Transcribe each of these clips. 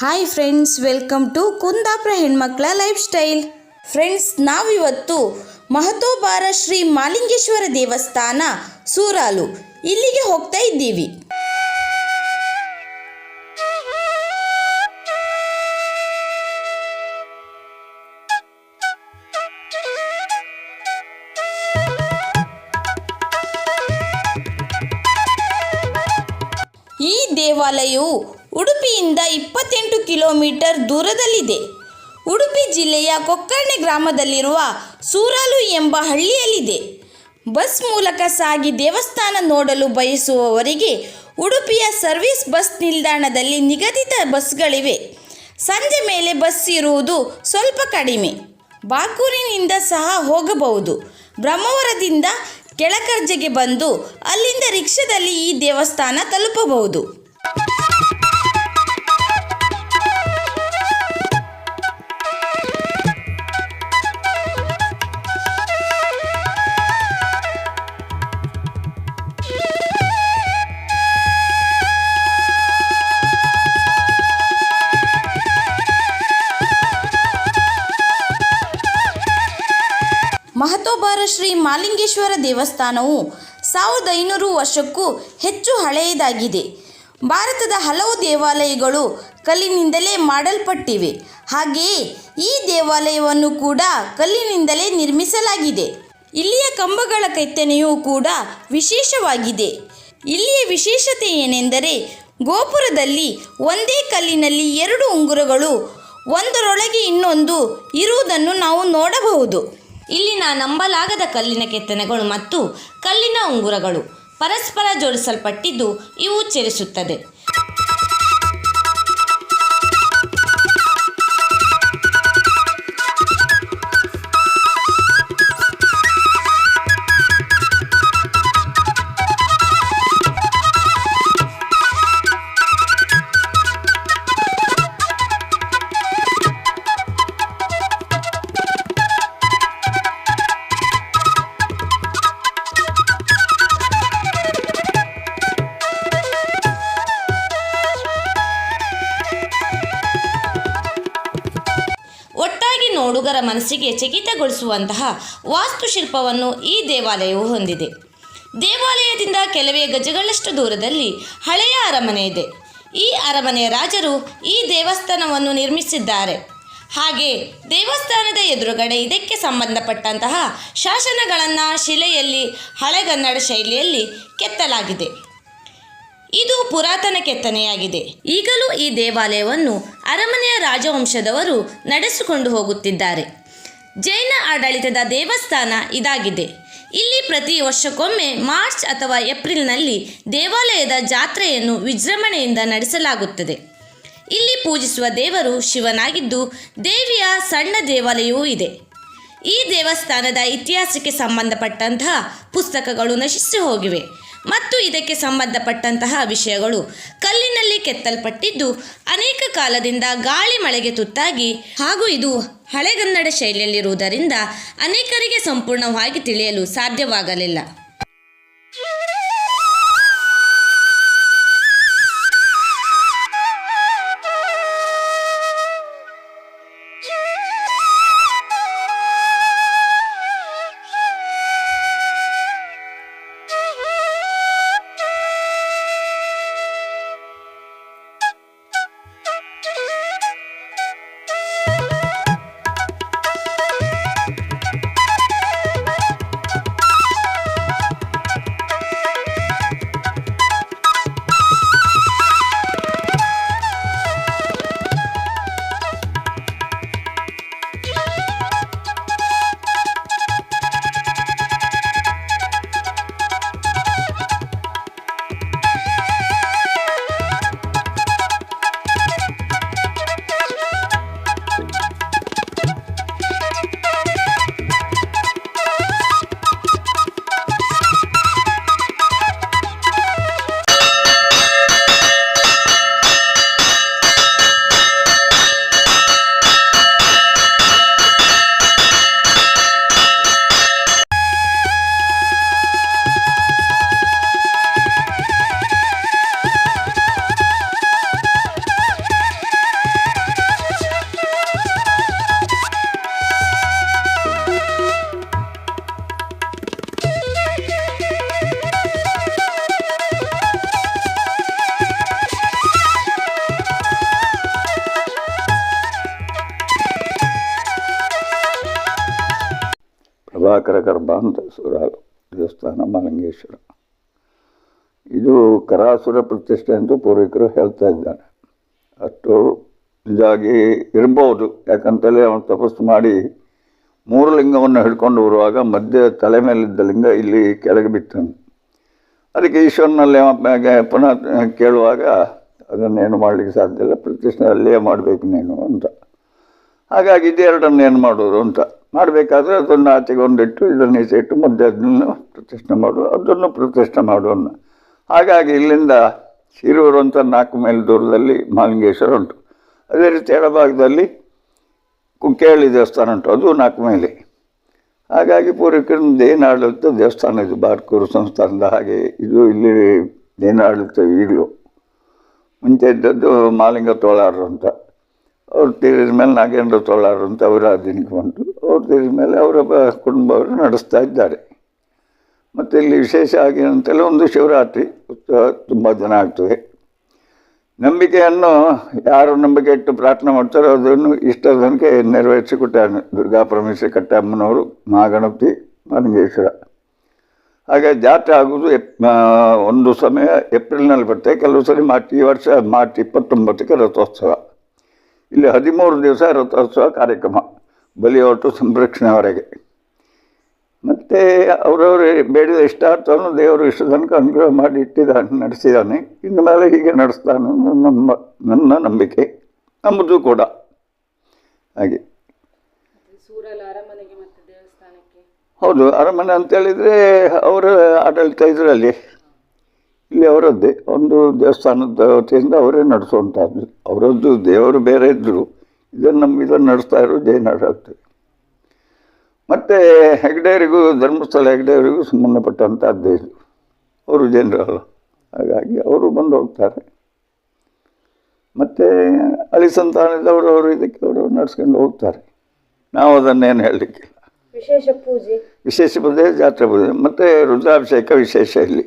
Hi friends welcome to Kundapura ಹೆಣ್ಮಕ್ಳ life style friends ನಾವಿವತ್ತು ಮಹತೋಬಾರ ಶ್ರೀ ಮಾಲಿಂಗೇಶ್ವರ ದೇವಸ್ಥಾನ, ಸೂರಾಲು. ಇಲ್ಲಿಗೆ ಹೋಗ್ತಾ ಇದ್ದೀವಿ. ಈ ದೇವಾಲಯವು ಉಡುಪಿಯಿಂದ ಇಪ್ಪತ್ತೆಂಟು ಕಿಲೋಮೀಟರ್ ದೂರದಲ್ಲಿದೆ. ಉಡುಪಿ ಜಿಲ್ಲೆಯ ಕೊಕ್ಕರ್ಣೆ ಗ್ರಾಮದಲ್ಲಿರುವ ಸೂರಾಲು ಎಂಬ ಹಳ್ಳಿಯಲ್ಲಿದೆ. ಬಸ್ ಮೂಲಕ ಸಾಗಿ ದೇವಸ್ಥಾನ ನೋಡಲು ಬಯಸುವವರಿಗೆ ಉಡುಪಿಯ ಸರ್ವಿಸ್ ಬಸ್ ನಿಲ್ದಾಣದಲ್ಲಿ ನಿಗದಿತ ಬಸ್ಗಳಿವೆ. ಸಂಜೆ ಮೇಲೆ ಬಸ್ ಇರುವುದು ಸ್ವಲ್ಪ ಕಡಿಮೆ. ಬಾಕೂರಿನಿಂದ ಸಹ ಹೋಗಬಹುದು. ಬ್ರಹ್ಮವರದಿಂದ ಕೆಳಕರ್ಜೆಗೆ ಬಂದು ಅಲ್ಲಿಂದ ರಿಕ್ಷಾದಲ್ಲಿ ಈ ದೇವಸ್ಥಾನ ತಲುಪಬಹುದು. ಶ್ರೀ ಮಾಲಿಂಗೇಶ್ವರ ದೇವಸ್ಥಾನವು ಸಾವಿರದ ಐನೂರು ವರ್ಷಕ್ಕೂ ಹೆಚ್ಚು ಹಳೆಯದಾಗಿದೆ. ಭಾರತದ ಹಲವು ದೇವಾಲಯಗಳು ಕಲ್ಲಿನಿಂದಲೇ ಮಾಡಲ್ಪಟ್ಟಿವೆ. ಹಾಗೆಯೇ ಈ ದೇವಾಲಯವನ್ನು ಕೂಡ ಕಲ್ಲಿನಿಂದಲೇ ನಿರ್ಮಿಸಲಾಗಿದೆ. ಇಲ್ಲಿಯ ಕಂಬಗಳ ಕೆತ್ತನೆಯೂ ಕೂಡ ವಿಶೇಷವಾಗಿದೆ. ಇಲ್ಲಿಯ ವಿಶೇಷತೆ ಏನೆಂದರೆ ಗೋಪುರದಲ್ಲಿ ಒಂದೇ ಕಲ್ಲಿನಲ್ಲಿ ಎರಡು ಉಂಗುರಗಳು, ಒಂದರೊಳಗೆ ಇನ್ನೊಂದು ಇರುವುದನ್ನು ನಾವು ನೋಡಬಹುದು. ಇಲ್ಲಿನ ನಂಬಲಾಗದ ಕಲ್ಲಿನ ಕೆತ್ತನೆಗಳು ಮತ್ತು ಕಲ್ಲಿನ ಉಂಗುರಗಳು ಪರಸ್ಪರ ಜೋಡಿಸಲ್ಪಟ್ಟಿದ್ದು ಇವು ಚಲಿಸುತ್ತದೆ. ನೋಡುಗರ ಮನಸ್ಸಿಗೆ ಚಕಿತಗೊಳಿಸುವಂತಹ ವಾಸ್ತುಶಿಲ್ಪವನ್ನು ಈ ದೇವಾಲಯವು ಹೊಂದಿದೆ. ದೇವಾಲಯದಿಂದ ಕೆಲವೇ ಗಜಗಳಷ್ಟು ದೂರದಲ್ಲಿ ಹಳೆಯ ಅರಮನೆ ಇದೆ. ಈ ಅರಮನೆಯ ರಾಜರು ಈ ದೇವಸ್ಥಾನವನ್ನು ನಿರ್ಮಿಸಿದ್ದಾರೆ. ಹಾಗೆ ದೇವಸ್ಥಾನದ ಎದುರುಗಡೆ ಇದಕ್ಕೆ ಸಂಬಂಧಪಟ್ಟಂತಹ ಶಾಸನಗಳನ್ನು ಶಿಲೆಯಲ್ಲಿ ಹಳೆಗನ್ನಡ ಶೈಲಿಯಲ್ಲಿ ಕೆತ್ತಲಾಗಿದೆ. ಇದು ಪುರಾತನ ಕೆತ್ತನೆಯಾಗಿದೆ. ಈಗಲೂ ಈ ದೇವಾಲಯವನ್ನು ಅರಮನೆಯ ರಾಜವಂಶದವರು ನಡೆಸಿಕೊಂಡು ಹೋಗುತ್ತಿದ್ದಾರೆ. ಜೈನ ಆಡಳಿತದ ದೇವಸ್ಥಾನ ಇದಾಗಿದೆ. ಇಲ್ಲಿ ಪ್ರತಿ ವರ್ಷಕ್ಕೊಮ್ಮೆ ಮಾರ್ಚ್ ಅಥವಾ ಏಪ್ರಿಲ್ನಲ್ಲಿ ದೇವಾಲಯದ ಜಾತ್ರೆಯನ್ನು ವಿಜೃಂಭಣೆಯಿಂದ ನಡೆಸಲಾಗುತ್ತದೆ. ಇಲ್ಲಿ ಪೂಜಿಸುವ ದೇವರು ಶಿವನಾಗಿದ್ದು, ದೇವಿಯ ಸಣ್ಣ ದೇವಾಲಯವೂ ಇದೆ. ಈ ದೇವಸ್ಥಾನದ ಇತಿಹಾಸಕ್ಕೆ ಸಂಬಂಧಪಟ್ಟಂತಹ ಪುಸ್ತಕಗಳು ನಶಿಸಿ ಹೋಗಿವೆ ಮತ್ತು ಇದಕ್ಕೆ ಸಂಬಂಧಪಟ್ಟಂತಹ ವಿಷಯಗಳು. ಕಲ್ಲಿನಲ್ಲಿ ಕೆತ್ತಲ್ಪಟ್ಟಿದ್ದು ಅನೇಕ ಕಾಲದಿಂದ ಗಾಳಿ ಮಳೆಗೆ ತುತ್ತಾಗಿ ಹಾಗೂ ಇದು ಹಳೆಗನ್ನಡ ಶೈಲಿಯಲ್ಲಿರುವುದರಿಂದ ಅನೇಕರಿಗೆ ಸಂಪೂರ್ಣವಾಗಿ ತಿಳಿಯಲು ಸಾಧ್ಯವಾಗಲಿಲ್ಲ. ದಿವಾಕರ ಗರ್ಭ ಅಂತ ಸುರಾಲು ದೇವಸ್ಥಾನ ಮಲಂಗೇಶ್ವರ. ಇದು ಕರಾಸುರ ಪ್ರತಿಷ್ಠೆ ಅಂತ ಪೂರ್ವಿಕರು ಹೇಳ್ತಾ ಇದ್ದಾರೆ. ಅಷ್ಟು ಇದಾಗಿ ಇರಬಹುದು. ಯಾಕಂತಲೇ ಅವನು ತಪಸ್ಸು ಮಾಡಿ ಮೂರು ಲಿಂಗವನ್ನು ಹಿಡ್ಕೊಂಡು ಬರುವಾಗ ಮಧ್ಯೆ ತಲೆ ಮೇಲಿದ್ದ ಲಿಂಗ ಇಲ್ಲಿ ಕೆಳಗೆ ಬಿತ್ತನು ಅದಕ್ಕೆ ಈಶ್ವರನಲ್ಲಿ ಪುನಃ ಕೇಳುವಾಗ, ಅದನ್ನೇನು ಮಾಡಲಿಕ್ಕೆ ಸಾಧ್ಯ ಇಲ್ಲ, ಪ್ರತಿಷ್ಠೆ ಅಲ್ಲಿಯೇ ಮಾಡಬೇಕು ನೀನು ಅಂತ. ಹಾಗಾಗಿ ಇದೆರಡನ್ನು ಏನು ಮಾಡೋದು ಅಂತ. ಮಾಡಬೇಕಾದ್ರೆ ಅದನ್ನು ಆಚೆಗೆ ಒಂದಿಟ್ಟು ಇದನ್ನು ಇಟ್ಟು ಮಧ್ಯೆ ಅದನ್ನು ಪ್ರತಿಷ್ಠೆ ಮಾಡು ಅದನ್ನು ಪ್ರತಿಷ್ಠೆ ಮಾಡು ಅನ್ನೋ ಹಾಗಾಗಿ ಇಲ್ಲಿಂದ ಶಿರೂರು ಅಂತ ನಾಲ್ಕು ಮೈಲ್ ದೂರದಲ್ಲಿ ಮಾಲಿಂಗೇಶ್ವರ ಉಂಟು. ಅದೇ ರೀತಿ ಎಡಭಾಗದಲ್ಲಿ ಕುಂಕೇಳಿ ದೇವಸ್ಥಾನ ಉಂಟು, ಅದು ನಾಲ್ಕು ಮೈಲಿ. ಹಾಗಾಗಿ ಪೂರ್ವಿಕರಿಂದ ದೇನಾಡಳಿತ ದೇವಸ್ಥಾನ ಇದು, ಬಾರ್ಕೂರು ಸಂಸ್ಥಾನದ ಹಾಗೆ ಇದು ಇಲ್ಲಿ ದೇನಾಡಳಿತ ಈಗಲೂ. ಮುಂಚೆ ಇದ್ದದ್ದು ಮಾಲಿಂಗ ತೋಳಾರು ಅಂತ. ಅವ್ರು ತೀರಿದ ಮೇಲೆ ನಾಗೇಂದ್ರ ತೋಳಾರು ಅಂತ ಅವರ ದಿನಕ್ಕೆ ಬಂತು ಅವ್ರು ಮೇಲೆ ಅವರ ಕುಟುಂಬ ಕುಟುಂಬವರು ನಡೆಸ್ತಾ ಇದ್ದಾರೆ. ಮತ್ತು ಇಲ್ಲಿ ವಿಶೇಷ ಆಗಿ ಅಂತೆಲ್ಲ ಒಂದು ಶಿವರಾತ್ರಿ ಉತ್ಸವ ತುಂಬ ಜನ ಆಗ್ತದೆ. ನಂಬಿಕೆಯನ್ನು ಯಾರು ನಂಬಿಕೆ ಇಟ್ಟು ಪ್ರಾರ್ಥನೆ ಮಾಡ್ತಾರೋ ಅದನ್ನು ಇಷ್ಟದಂತೆ ತನಕ ನೆರವೇರಿಸಿಕೊಟ್ಟಾನೆ. ದುರ್ಗಾ ಪರಮೇಶ್ವರಿ ಕಟ್ಟಮ್ಮನವರು ಮಹಾಗಣಪತಿ ಮನಗೇಶ್ವರ. ಹಾಗೆ ಜಾತ್ರೆ ಆಗೋದು ಎಪ್ ಒಂದು ಸಮಯ ಏಪ್ರಿಲ್ನಲ್ಲಿ ಬರ್ತದೆ. ಕೆಲವು ಸರಿ ಮಾರ್ಚ್, ಈ ವರ್ಷ ಮಾರ್ಚ್ ಇಪ್ಪತ್ತೊಂಬತ್ತಕ್ಕೆ ರಥೋತ್ಸವ. ಇಲ್ಲಿ ಹದಿಮೂರು ದಿವಸ ರಥೋತ್ಸವ ಕಾರ್ಯಕ್ರಮ. ಬಲಿಯೋಟು ಸಂರಕ್ಷಣೆವರೆಗೆ ಮತ್ತು ಅವರವರು ಬೇಡಿದ ಇಷ್ಟಾರ್ಥವನ್ನು ದೇವರು ಇಷ್ಟು ತನಕ ಅನುಗ್ರಹ ಮಾಡಿ ಇಟ್ಟಿದ್ದಾನೆ ನಡೆಸಿದ್ದಾನೆ. ಇನ್ನು ಮೇಲೆ ಹೀಗೆ ನಡೆಸ್ತಾನೆ ನಮ್ಮ ನನ್ನ ನಂಬಿಕೆ. ನಮ್ಮದು ಕೂಡ. ಹಾಗೆ. ಹೌದು ಅರಮನೆ ಅಂತೇಳಿದರೆ ಅವರ ಆಡಳಿತ ಇದರಲ್ಲಿ. ಇಲ್ಲಿ ಅವರದ್ದೇ. ಒಂದು ದೇವಸ್ಥಾನದ ವತಿಯಿಂದ ಅವರೇ ನಡೆಸುವಂಥದ್ದು ಅವರದ್ದು ದೇವರು ಬೇರೆ ಇದ್ದರು ಇದನ್ನು ನಮ್ಮ ಇದನ್ನು ನಡೆಸ್ತಾ ಇರೋ ಜೈನ ಆಡಳಿತ ಮತ್ತು ಹೆಗ್ಡೆಯವರಿಗೂ ಧರ್ಮಸ್ಥಳ ಹೆಗ್ಡೆಯವರಿಗೂ ಸಂಬಂಧಪಟ್ಟಂಥ ಇದು ಅವರು ಜನರಲ್ಲ ಹಾಗಾಗಿ ಅವರು ಬಂದು ಹೋಗ್ತಾರೆ. ಮತ್ತು ಅಳಿ ಸಂತಾನದವರು ಅವರು ಇದಕ್ಕೆ ಅವರು ನಡೆಸ್ಕೊಂಡು ಹೋಗ್ತಾರೆ. ನಾವು ಅದನ್ನೇನು ಹೇಳಲಿಕ್ಕಿಲ್ಲ. ವಿಶೇಷ ಪೂಜೆ. ವಿಶೇಷ ಪೂಜೆ ಜಾತ್ರೆ ಪೂಜೆ. ಮತ್ತು ರುದ್ರಾಭಿಷೇಕ ವಿಶೇಷ ಇಲ್ಲಿ.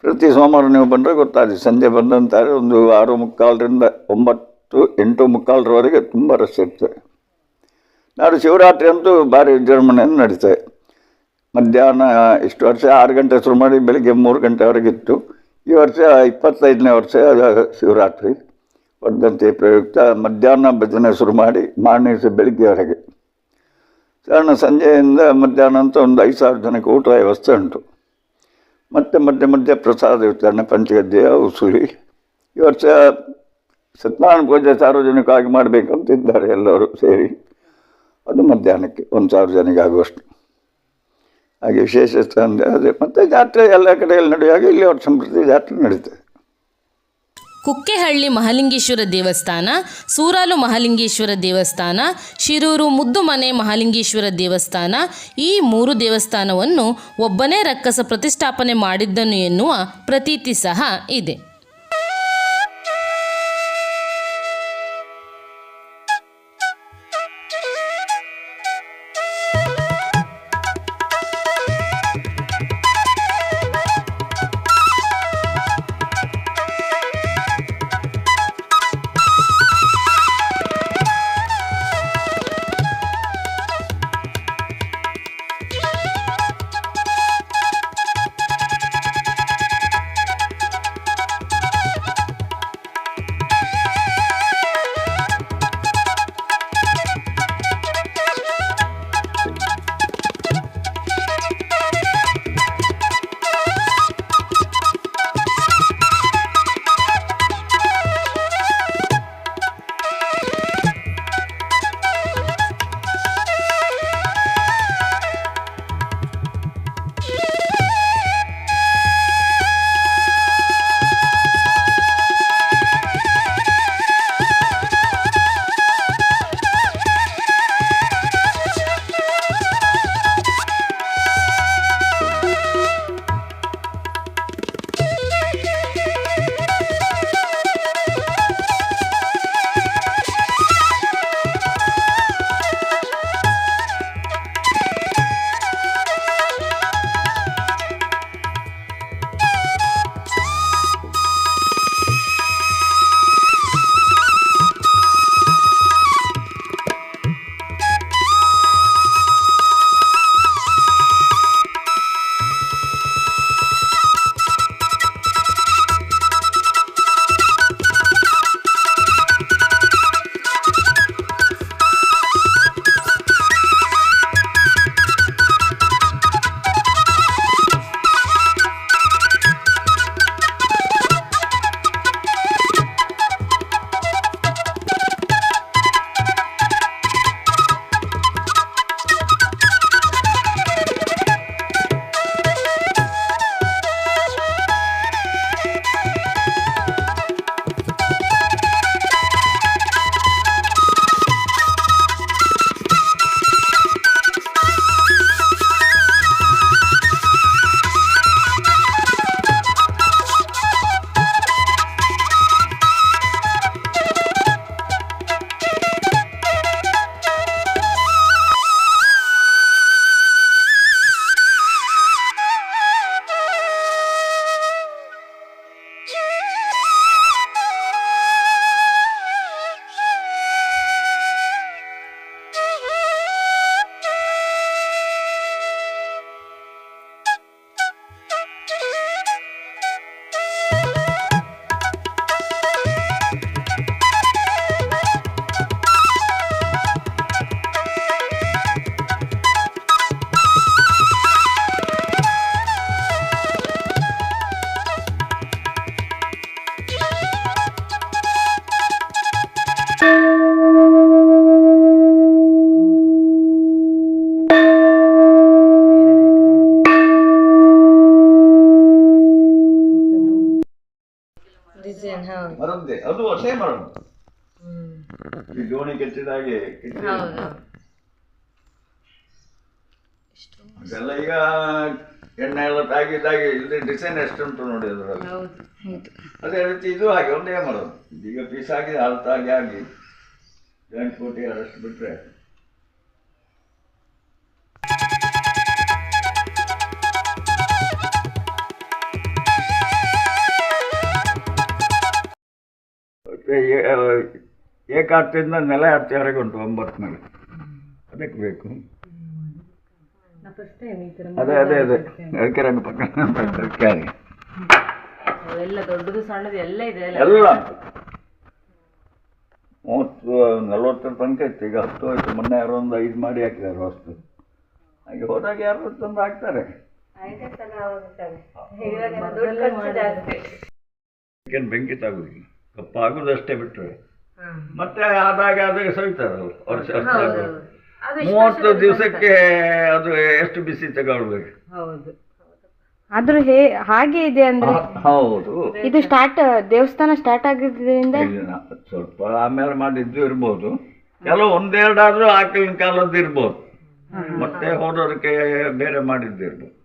ಪ್ರತಿ ಸೋಮವಾರ ನೀವು ಬಂದರೆ ಗೊತ್ತಾಗಿ ಸಂಜೆ ಬಂದಂತಾರೆ ಒಂದು ಆರು ಮುಕ್ಕಾಲರಿಂದ ಒಂಬತ್ತು ಎಂಟು ಮುಕ್ಕಾಲರವರೆಗೆ ತುಂಬ ರಶ್ ಇರ್ತದೆ ನಾಡು ಶಿವರಾತ್ರಿ ಅಂತೂ ಭಾರಿ ವಿಜೃಂಭಣೆಯನ್ನು ನಡೀತದೆ ಮಧ್ಯಾಹ್ನ ಇಷ್ಟು ವರ್ಷ, ಆರು ಗಂಟೆ ಶುರು ಮಾಡಿ ಬೆಳಿಗ್ಗೆ ಮೂರು ಗಂಟೆವರೆಗೆ ಇತ್ತು. ಈ ವರ್ಷ ಇಪ್ಪತ್ತೈದನೇ ವರ್ಷ ಶಿವರಾತ್ರಿ. ವರ್ಧಂತಿ ಪ್ರಯುಕ್ತ ಮಧ್ಯಾಹ್ನ ಭಜನೆ ಶುರು ಮಾಡಿ ಮಾರನೇ ದಿವಸ ಬೆಳಿಗ್ಗೆವರೆಗೆ. ಕಾರಣ ಸಂಜೆಯಿಂದ ಮಧ್ಯಾಹ್ನ ಅಂತ ಒಂದು ಐದು ಸಾವಿರ ಜನಕ್ಕೆ ಊಟ ವ್ಯವಸ್ಥೆ ಉಂಟು. ಮತ್ತು ಮಧ್ಯೆ ಮಧ್ಯೆ ಪ್ರಸಾದ, ವಿತರಣೆ ಪಂಚಗದ್ದೆಯ ಉಸುರಿ ಈ ವರ್ಷ ಸತ್ಯನಾರಾಯಣ ಪೂಜೆ ಸಾರ್ವಜನಿಕವಾಗಿ ಮಾಡಬೇಕಂತಿದ್ದಾರೆ ಎಲ್ಲರೂ ಸೇರಿ. ಅದು ಮಧ್ಯಾಹ್ನಕ್ಕೆ, ಒಂದು ಸಾವಿರ ಆಗುವಷ್ಟು. ಹಾಗೆ ವಿಶೇಷ ಸ್ಥಾನ ಅದೇ, ಮತ್ತು ಜಾತ್ರೆ ಎಲ್ಲ ಕಡೆಯಲ್ಲಿ ನಡೆಯುವಾಗ ಇಲ್ಲಿ ಅವ್ರ ಸಂಪ್ರತಿ ಜಾತ್ರೆ ನಡೀತದೆ. ಕುಕ್ಕೆಹಳ್ಳಿ ಮಹಾಲಿಂಗೇಶ್ವರ ದೇವಸ್ಥಾನ, ಸೂರಾಲು ಮಹಾಲಿಂಗೇಶ್ವರ ದೇವಸ್ಥಾನ, ಶಿರೂರು ಮುದ್ದುಮನೆ ಮಹಾಲಿಂಗೇಶ್ವರ ದೇವಸ್ಥಾನ ಈ ಮೂರು ದೇವಸ್ಥಾನವನ್ನು ಒಬ್ಬನೇ ರಕ್ಕಸ ಪ್ರತಿಷ್ಠಾಪನೆ ಮಾಡಿದ್ದನು ಎನ್ನುವ ಪ್ರತೀತಿ ಸಹ ಇದೆ. ಮರದ್ದೇ ಅದು ಅಷ್ಟೇ ಮರ ಈ ದೋಣಿ ಕೆತ್ತಿದ ಹಾಗೆ ಕೆತ್ತಿ- ಅದೆಲ್ಲ ಈಗ ಎಣ್ಣೆ ಎಲ್ಲ ತಾಗಿದ್ದಾಗೆ ಇಲ್ಲಿ ಡಿಸೈನ್ ಎಷ್ಟುಂಟು ನೋಡಿ ಅದರಲ್ಲಿ. ಅದೇ ರೀತಿ ಇದು ಹಾಗೆ ಒಂದೇ ಮಾಡೋದು ಈಗ ಪೀಸ್ ಆಗಿ ಅರ್ಥ ಆಗಿ ಜಾಯಿಂಟ್ ಕೋಟಿ ಅಷ್ಟು ಬಿಟ್ರೆ ಮತ್ತೆ ಏ- ಏಕಾರ್ತಿಯಿಂದ ನೆಲ ಹತ್ತಿವರೆಗೆ ಉಂಟು ಒಂಬತ್ತು ಮೇಲೆ ಅದಕ್ಕೆ ಬೇಕು. ಅದೇ ಅದೇ ಅದೇ. ಅದಕ್ಕೆ ರಂಗ ಪಕ್ಕ ಎಲ್ಲ ದೊಡ್ಡದು ಸಣ್ಣದು ಎಲ್ಲ ಇದೆ ಎಲ್ಲ. ಮೂವತ್ತು ನಲ್ವತ್ತರ ತನಕ ಇತ್ತು. ಈಗ ಹತ್ತು ಆಯ್ತು. ಮೊನ್ನೆ ಯಾರೋ ಒಂದು ಐದು ಮಾಡಿ ಹಾಕಿದ್ದಾರೆ ಹೊಸ್ತು ಹಾಗೆ ಹೋದಾಗ ಯಾರು ತಂದು ಹಾಕ್ತಾರೆ. ಬೆಂಕಿ ತಾಗುದಿಲ್ಲ. ಕಪ್ಪ ಬಿಟ್ಟರೆ ಬಿಟ್ರೆ. ಮತ್ತೆ ಆದಾಗ ಅದು ಸವಿತಾರಲ್ಲ ವರ್ಷ. ಮೂವತ್ತು ದಿವಸಕ್ಕೆ ಅದು ಎಷ್ಟು ಬಿಸಿ ತಗೊಳ್ಬೇಕು. ಹೌದು. ಆದ್ರೂ ಹೇ ಹಾಗೆ ಇದೆ ಅಂದ್ರೆ ಹೌದು. ಇದು ಸ್ಟಾರ್ಟ್ ದೇವಸ್ಥಾನ ಸ್ಟಾರ್ಟ್ ಆಗಿದ್ದರಿಂದ? ಸ್ವಲ್ಪ ಆಮೇಲೆ ಮಾಡಿದ್ದು ಇರ್ಬೋದು. ಕೆಲವು ಒಂದೆರಡಾದ್ರೂ ಆಕಲಿನ ಕಾಲದ್ದು ಇರ್ಬೋದು. ಮತ್ತೆ ಹೋದೋದಕ್ಕೆ ಬೇರೆ ಮಾಡಿದ್ದು ಇರ್ಬೋದು.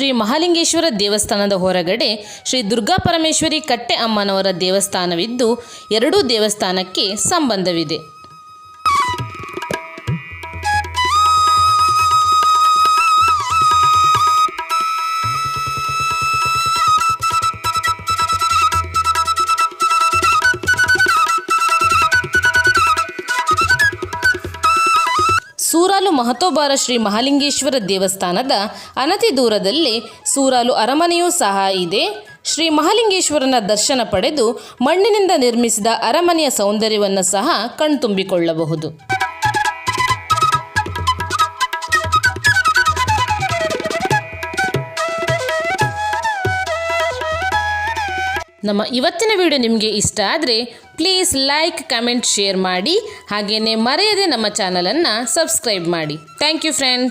ಶ್ರೀ ಮಹಾಲಿಂಗೇಶ್ವರ ದೇವಸ್ಥಾನದ ಹೊರಗಡೆ ಶ್ರೀ ದುರ್ಗಾ ಪರಮೇಶ್ವರಿ ಕಟ್ಟೆ ಅಮ್ಮನವರ ದೇವಸ್ಥಾನವಿದ್ದು ಎರಡೂ ದೇವಸ್ಥಾನಕ್ಕೆ ಸಂಬಂಧವಿದೆ. ಮಹತೋಬಾರ ಶ್ರೀ ಮಹಾಲಿಂಗೇಶ್ವರ ದೇವಸ್ಥಾನದ ಅನತಿ ದೂರದಲ್ಲಿ ಸೂರಾಲು ಅರಮನೆಯೂ ಸಹ ಇದೆ. ಶ್ರೀ ಮಹಾಲಿಂಗೇಶ್ವರನ ದರ್ಶನ ಪಡೆದು ಮಣ್ಣಿನಿಂದ ನಿರ್ಮಿಸಿದ ಅರಮನೆಯ ಸೌಂದರ್ಯವನ್ನು ಸಹ ಕಣ್ತುಂಬಿಕೊಳ್ಳಬಹುದು. ನಮ್ಮ ಇವತ್ತಿನ ವಿಡಿಯೋ ನಿಮಗೆ ಇಷ್ಟ ಆದರೆ ಪ್ಲೀಸ್ ಲೈಕ್ ಕಮೆಂಟ್ ಶೇರ್ ಮಾಡಿ. ಹಾಗೆಯೇ ಮರೆಯದೆ ನಮ್ಮ ಚಾನಲನ್ನು ಸಬ್ಸ್ಕ್ರೈಬ್ ಮಾಡಿ. Thank you friends